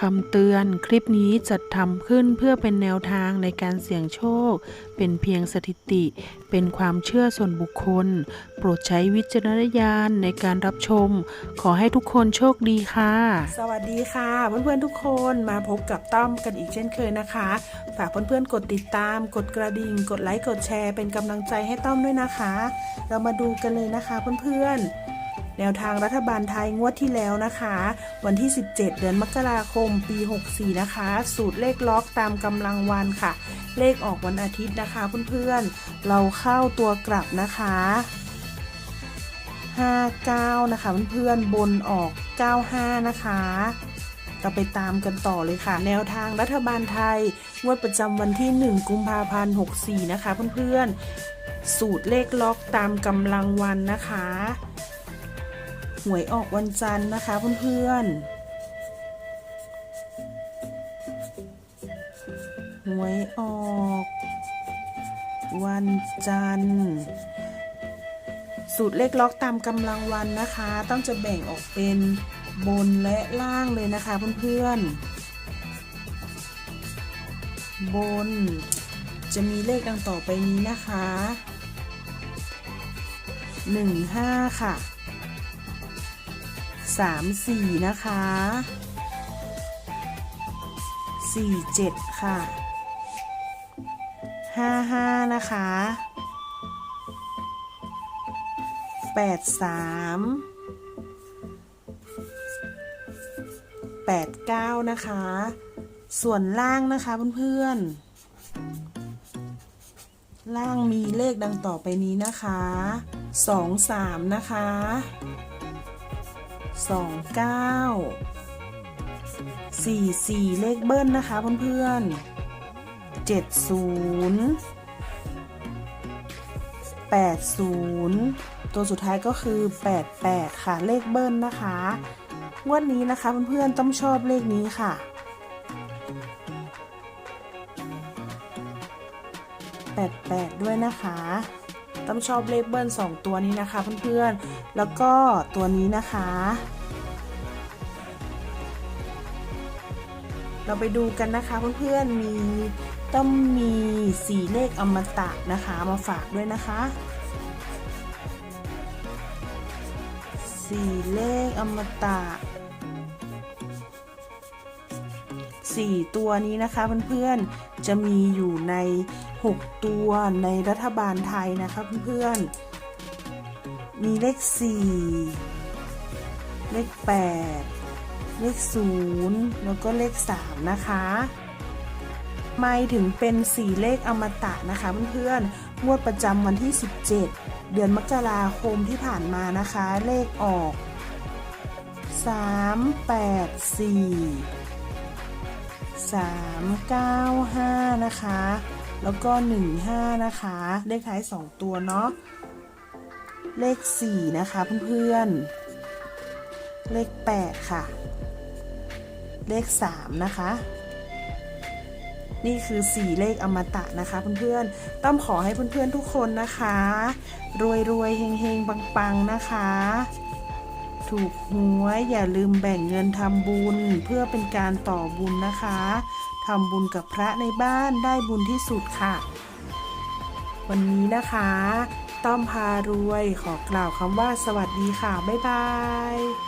คำเตือนคลิปนี้จัดทำขึ้นเพื่อเป็นแนวทางในการเสี่ยงโชค เป็นเพียงสถิติ เป็นความเชื่อส่วนบุคคล โปรดใช้วิจารณญาณในการรับชม ขอให้ทุกคนโชคดีค่ะ สวัสดีค่ะเพื่อนๆทุกคนมาพบกับต้อมกันอีกเช่นเคยนะคะ ฝากเพื่อนๆกดติดตาม กดกระดิ่ง กดไลค์กดแชร์ เป็นกำลังใจให้ต้อมด้วยนะคะ เรามาดูกันเลยนะคะเพื่อนๆ แนวทางรัฐบาลไทยงวดที่แล้วนะคะ วันที่ 17 เดือนมกราคมปี 64 นะคะ สูตรเลขล็อกตามกำลังวันค่ะ เลขออกวันอาทิตย์นะคะเพื่อนๆ เราเข้าตัวกลับนะคะ 59 นะคะเพื่อนๆ บนออก 95 นะคะเราไปตามกันต่อเลยค่ะ แนวทางรัฐบาลไทยงวดประจำวันที่ 1 กุมภาพันธ์ 64 นะคะเพื่อนๆ สูตรเลขล็อกตามกำลังวันนะคะ วยออกวันจันทร์นะคะเพื่อนๆหวยออก วันจันทร์สูตรเลขล็อกตามกำลังวันนะคะ ต้องจะแบ่งออกเป็นบนและล่างเลยนะคะเพื่อนๆ บนจะมีเลขดังต่อไปนี้นะคะ 15 ค่ะ 34นะคะ47ค่ะ55นะคะแปดสามแปดเก้านะคะ ส่วนล่างนะคะเพื่อนๆ ล่างมีเลขดังต่อไปนี้นะคะสองสามนะคะ สองเก้าสี่สี่เลขเบิ้ลนะคะเพื่อนๆเจ็ดศูนย์80ตัวสุดท้ายก็คือ88ค่ะเลขเบิ้ลนะคะงวดนี้นะคะเพื่อนๆต้องชอบเลขนี้ค่ะ88ด้วยนะคะ ต้องชอบเลขเบิ้ล2ตัวนี้นะคะเพื่อนๆ แล้วก็ตัวนี้นะคะ เราไปดูกันนะคะเพื่อนๆ มีต้องมีสีเลขอมตะนะคะมาฝากด้วยนะคะสีเลขอมตะสี่ตัวนี้นะคะเพื่อนๆ จะมีอยู่ใน 6 ตัวในรัฐบาลไทยนะคะเพื่อนๆ มีเลข 4 เลข 8 เลข 0 แล้วก็เลข 3 นะคะไม่ถึงเป็นสีเลขอมตะนะคะเพื่อนๆงวดประจำวันที่ 17 เดือนมกราคมที่ผ่านมานะคะ เลขออก 3 8 4 3 9 5 นะคะ แล้วก็ 15 นะคะ เลขท้าย 2 ตัวเนาะ เลข 4 นะคะเพื่อนๆ เลข 8 ค่ะ เลข 3 นะคะนี่คือ 4 เลขอมตะนะคะเพื่อนๆ ต้องขอให้เพื่อนๆทุกคนนะคะ รวยรวยๆเฮงเฮงปังปังๆ นะคะ ถูกหวยอย่าลืมแบ่งเงินทำบุญเพื่อเป็นการต่อบุญนะคะทำบุญกับพระในบ้านได้บุญที่สุดค่ะ วันนี้นะคะ ต้อมพารวยขอกล่าวคำว่าสวัสดีค่ะ บ๊ายบาย